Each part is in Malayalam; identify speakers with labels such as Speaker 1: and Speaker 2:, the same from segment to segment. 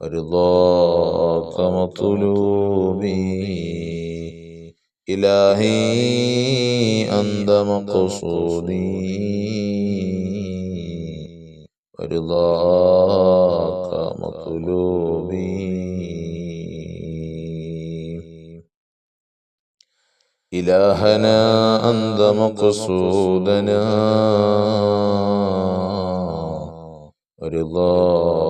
Speaker 1: ورضاك مطلوبي إلهي أنت مقصودي ورضاك مطلوبي إلهنا أنت مقصودنا ورضاك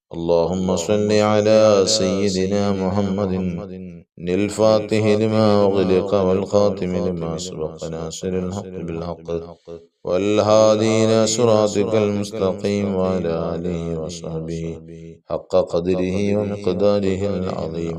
Speaker 1: اللهم صل على سيدنا محمد الفاتح لما أغلق والخاتم لما سبق ناصر الحق بالحق والهادي إلى صراطك المستقيم وعلى آله وصحبه حق قدره ومقداره العظيم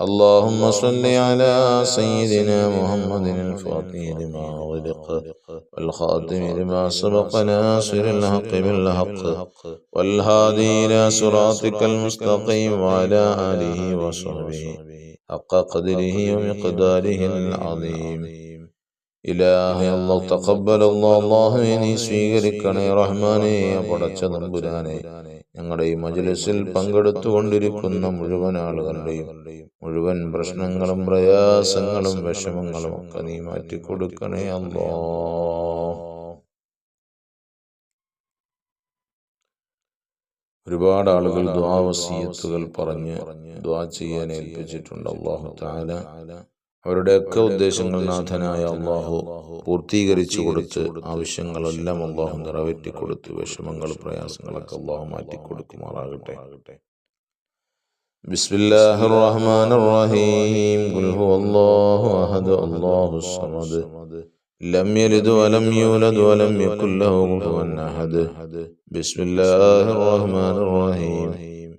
Speaker 1: اللهم صل على سيدنا محمد الفاتح لما غلق والخاتم لما سبق ناصر الحق بالحق والهادي الى صراطك المستقيم وعلى اله وصحبه حق قدره ومقداره العظيم إلهي الله تقبل الله الله إني سيغرك رحماني وقد تنبراني ഞങ്ങളുടെ ഈ മജ്ലിസിൽ പങ്കെടുത്തുകൊണ്ടിരിക്കുന്ന മുഴുവൻ ആളുകളുടെയും മുഴുവൻ പ്രശ്നങ്ങളും പ്രയാസങ്ങളും വിഷമങ്ങളും ഒക്കെ നീ മാറ്റിക്കൊടുക്കണേ അല്ലോ. ഒരുപാട് ആളുകൾ ദ്വാവസീയത്തുകൾ പറഞ്ഞ് ദ്വാ ചെയ്യാൻ ഏൽപ്പിച്ചിട്ടുണ്ട്. അള്ളാഹു താല അവരുടെയൊക്കെ ഉദ്ദേശങ്ങൾ നാഥനായ അള്ളാഹു പൂർത്തീകരിച്ചു കൊടുത്ത് ആവശ്യങ്ങളെല്ലാം അള്ളാഹു നിറവേറ്റി കൊടുത്ത് വിഷമങ്ങൾ പ്രയാസങ്ങളൊക്കെ അള്ളാഹു മാറ്റി കൊടുക്കുമാറാകട്ടെ بسم الله الرحمن الرحيم قل هو الله أحد الله الصمد لم يلد ولم يولد ولم يكن له كفوا أحد بسم الله الرحمن الرحيم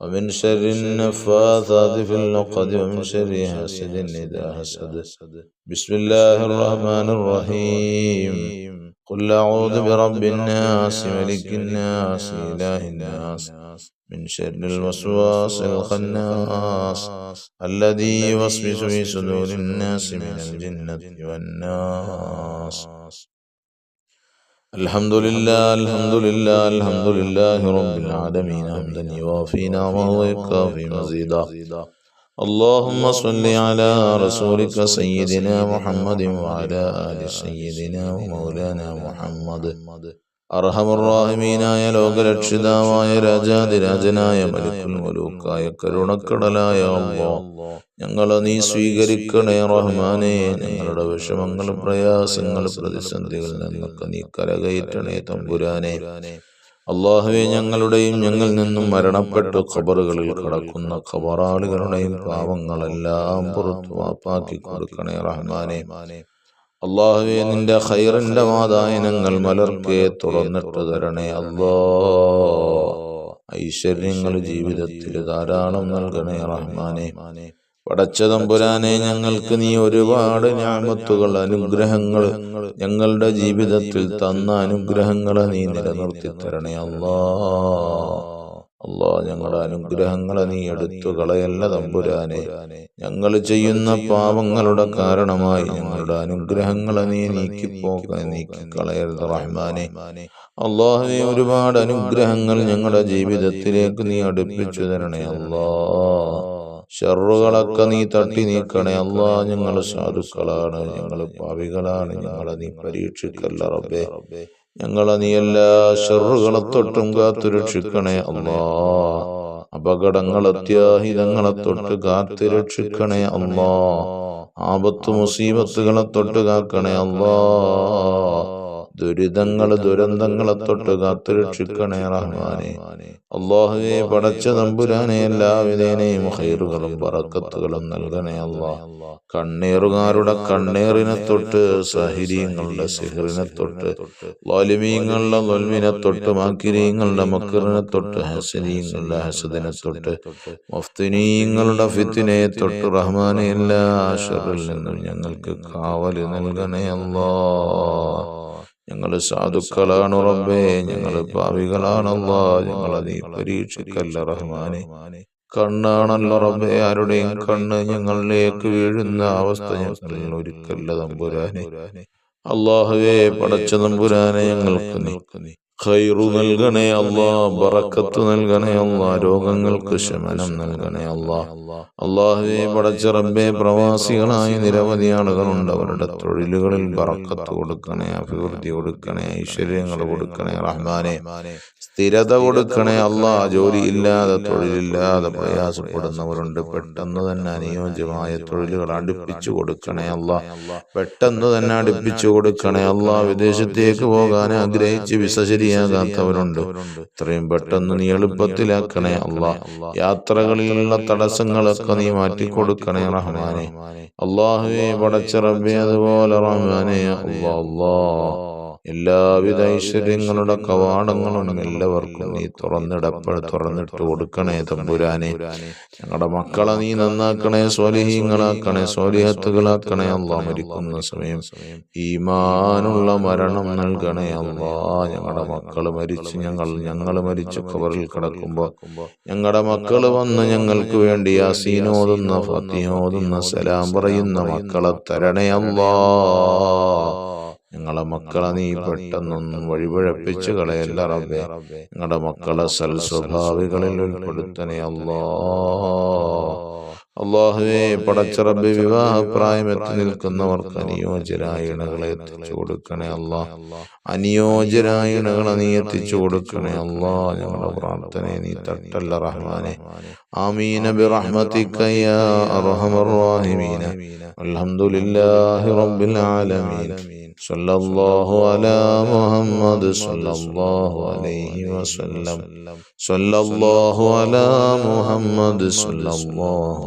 Speaker 1: ومن شر النفاثات في العقد ومن شر حاسد إذا حسد. بسم الله الرحمن الرحيم. قل أعوذ برب الناس ملك الناس إله الناس. من شر الوسواس الخناس. الذي يوسوس في صدور الناس من الجنة والناس. الحمد لله الحمد لله الحمد لله رب العالمين حمدا يوافي نعمه ويكافي مزيدا اللهم صل على رسولك سيدنا محمد وعلى آل سيدنا ومولانا محمد അർഹമറാഹിമീനായ ലോകരക്ഷിതാവായ രാജാതിരാജനായ മലിക്കുൽ മലൂക്കായ കരുണക്കടലായ ഞങ്ങളെ നീ സ്വീകരിക്കണേ റഹ്മാനെ. ഞങ്ങളുടെ വിഷമങ്ങൾ പ്രയാസങ്ങൾ പ്രതിസന്ധികളിൽ നിന്നൊക്കെ നീ കരകയറ്റണേ തമ്പുരാനെ. അള്ളാഹുവെ ഞങ്ങളുടെയും ഞങ്ങളിൽ നിന്നും മരണപ്പെട്ട ഖബറുകളിൽ കിടക്കുന്ന ഖബറാളികളുടെയും പാവങ്ങളെല്ലാം പുറത്തു വാപ്പാക്കി കൊടുക്കണേ റഹ്മാനെ. അള്ളാഹുവെ നിന്റെ ഖൈറിന്റെ വാതായനങ്ങൾ മലർക്കെ തുറന്നിട്ട് തരണേ അല്ലോ. ഐശ്വര്യങ്ങൾ ജീവിതത്തിൽ ധാരാളം നൽകണേ റഹ്മാനെ. പടച്ചതമ്പുരാനെ ഞങ്ങൾക്ക് നീ ഒരുപാട് ഞാമത്തുകൾ അനുഗ്രഹങ്ങൾ ഞങ്ങളുടെ ജീവിതത്തിൽ തന്ന അനുഗ്രഹങ്ങളെ നീ നിലനിർത്തി തരണേ അല്ലാ. അല്ലാ ഞങ്ങളുടെ അനുഗ്രഹങ്ങളെ നീ എടുത്തു കളയല്ല തമ്പുരാനെ. ഞങ്ങൾ ചെയ്യുന്ന പാപങ്ങളുടെ കാരണമായി ഞങ്ങളുടെ അനുഗ്രഹങ്ങളെ നീ നീക്കിപ്പോക്ക നീക്കി കളയരുത് റഹ്മാനെ. അള്ളാഹുവെ ഒരുപാട് അനുഗ്രഹങ്ങൾ ഞങ്ങളുടെ ജീവിതത്തിലേക്ക് നീ അടുപ്പിച്ചു തരണേ അള്ളാ. ഷെറുകളൊക്കെ നീ തട്ടി നീക്കണേ അല്ലാ ഞങ്ങൾ സാധുക്കളാണ് ഞങ്ങൾ പാവികളാണ് ഞങ്ങളെ നീ പരീക്ഷിക്കല്ല റബ്ബേ. ഞങ്ങളെ നീ എല്ലാ ഷെറുകളെ തൊട്ടും കാത്തുരക്ഷിക്കണേ രക്ഷിക്കണേ അപകടങ്ങളെ അത്യാഹിതങ്ങളെ തൊട്ട് കാത്തുരക്ഷിക്കണേ രക്ഷിക്കണേ അല്ലാ. ആപത്ത് മുസീബത്തുകളെ തൊട്ട് കാക്കണേ അല്ലാ. ദുരിതങ്ങൾ ദുരന്തങ്ങളെ തൊട്ട് കാത്തുരക്ഷിക്കണേ റഹ്മാനെ. അള്ളാഹുവെ പടച്ച നമ്പുരാനെ എല്ലാവിധേനയും ഹൈറുകളും പറക്കത്തുകളും നൽകണേ അള്ളാഹ് കണ്ണീറുകാരുടെ കണ്ണീറിനെ തൊട്ട് സഹിരീങ്ങളുടെ സിഹറിനെ തൊട്ട് വാലിമീങ്ങളുടെ ലൊൽമിനെ തൊട്ട് മാക്കിരീങ്ങളുടെ മക്കറിനെ തൊട്ട് ഹസനീങ്ങളുടെ ഹസദിനെ തൊട്ട് മഫ്തിനീങ്ങളുടെ ഫിത്തിനെ തൊട്ട് റഹ്മാനെ എല്ലാ ഷറിൽ നിന്നും ഞങ്ങൾക്ക് കാവൽ നൽകണേ അല്ലാ ഞങ്ങൾ സാധുക്കളാണ് റബ്ബേ ഞങ്ങൾ പാവികളാണല്ലോ ഞങ്ങളെ നീ പരീക്ഷിക്കല്ല റഹ്മാനെ. കണ്ണാണല്ലോ റബ്ബേ ആരുടെയും കണ്ണ് ഞങ്ങളിലേക്ക് വീഴുന്ന അവസ്ഥ ഞങ്ങൾ ഒരിക്കല്ല തമ്പുരാനെ. അള്ളാഹുവേ പടച്ച തമ്പുരാനെ ഞങ്ങൾക്ക് നീ ഖൈറു നൽകണേ അല്ലാ ബറക്കത്ത് നൽകണേ അല്ലാ രോഗങ്ങൾക്ക് ശമനം നൽകണേ അല്ലാ. അള്ളാഹുവെ പടച്ച റബ്ബെ പ്രവാസികളായ നിരവധി ആളുകളുണ്ട്. അവരുടെ തൊഴിലുകളിൽ ബറക്കത്ത് കൊടുക്കണേ അഭിവൃദ്ധി കൊടുക്കണേ ഐശ്വര്യങ്ങൾ കൊടുക്കണേ റഹ്മാനെ. സ്ഥിരത കൊടുക്കണേ അല്ലാ. ജോലിയില്ലാതെ തൊഴിലില്ലാതെ പ്രയാസപ്പെടുന്നവരുണ്ട്. പെട്ടെന്ന് തന്നെ അനുയോജ്യമായ തൊഴിലുകൾ അടുപ്പിച്ചു കൊടുക്കണേ അല്ല. പെട്ടെന്ന് തന്നെ അടുപ്പിച്ചു കൊടുക്കണേ അല്ല. വിദേശത്തേക്ക് പോകാൻ ആഗ്രഹിച്ച് വിസശരിയാകാത്തവരുണ്ട് ഇത്രയും പെട്ടെന്ന് നീ എളുപ്പത്തിലാക്കണേ അല്ല യാത്രകളിലുള്ള തടസ്സങ്ങളൊക്കെ നീ മാറ്റിക്കൊടുക്കണേ റഹ്മാനെ. അള്ളാഹുവെ പടച്ച അതുപോലെ റഹ്മാനെ. അള്ളാ അല്ലാ എല്ലാവിധ ഐശ്വര്യങ്ങളുടെ കവാടങ്ങളും എല്ലാവർക്കും നീ തുറന്നിടപ്പ തുറന്നിട്ട് കൊടുക്കണേ തമ്പുരാനെ. ഞങ്ങളുടെ മക്കളെ നീ നന്നാക്കണേ സ്വാലിഹീങ്ങളാക്കണേ സ്വാലിഹത്തുകളാക്കണേ. അള്ളാ മരിക്കുന്ന സമയം ഈമാനുള്ള മരണം നൽകണേ അള്ളാ ഞങ്ങളുടെ മക്കൾ മരിച്ച് ഞങ്ങൾ ഞങ്ങൾ മരിച്ച് കവറിൽ കിടക്കുമ്പോ ഞങ്ങളുടെ മക്കൾ വന്ന് ഞങ്ങൾക്ക് വേണ്ടി യാസീനോതുന്ന ഫത്തിയോതുന്ന സലാം പറയുന്ന മക്കളെ തരണേ അള്ളാ ഞങ്ങളെ മക്കളെ നീ പെട്ടെന്നൊന്നും വഴിപഴപ്പിച്ച് കളയല്ല റബ്ബേ? ഞങ്ങളുടെ മക്കളെ സൽസ്വഭാവികളിൽ ഉൾപ്പെടുത്തണേ അല്ലാ. അള്ളാഹുവെ പടച്ചറബ് വിവാഹപ്രായം എത്തി നിൽക്കുന്നവർക്ക് അനുയോജ്യരായ ഇണകളെ എത്തിച്ചു കൊടുക്കണേ അല്ലാ അനുയോജ്യരായ ഇണകളെ നീ എത്തിച്ചു കൊടുക്കണേ അല്ലാ ഞങ്ങളുടെ പ്രാർത്ഥനയെ നീ തട്ടല്ല റഹ്മാനെ. ആമീന ബിറഹ്മതിക യാ അർഹമർ റഹീമീന അൽഹംദുലില്ലാഹി റബ്ബിൽ ആലമീൻ സല്ലല്ലാഹു അലാ മുഹമ്മദ് സല്ലല്ലാഹു അലൈഹി വസല്ലം. സല്ലല്ലാഹു അലാ മുഹമ്മദ് സല്ലല്ലാഹു